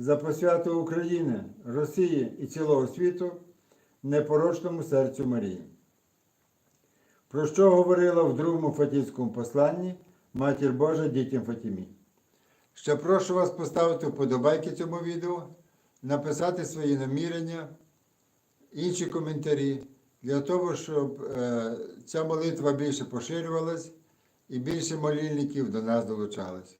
за посвяту України, Росії і цілого світу, непорочному серцю Марії. Про що говорила в другому Фатівському посланні Матір Божа дітям Фатімі. Ще прошу вас поставити вподобайки цьому відео, написати свої намірення, інші коментарі, для того, щоб е, ця молитва більше поширювалась і більше молільників до нас долучалось.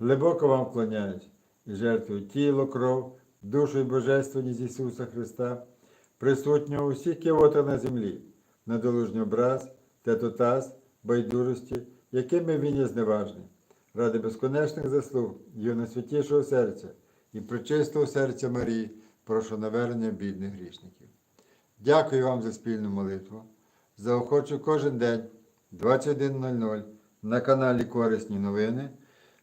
глибоко вам вклоняюсь і жертвую тіло, кров, душу і божественність Ісуса Христа, присутнього у всіх кивотах на землі, недолужній образ, тетотаз, байдужості, якими він є зневажний, ради безконечних заслуг Його найсвятішого серця і причистого серця Марії, прошу навернення бідних грішників. Дякую вам за спільну молитву. Заохочу кожен день 21.00 на каналі Корисні новини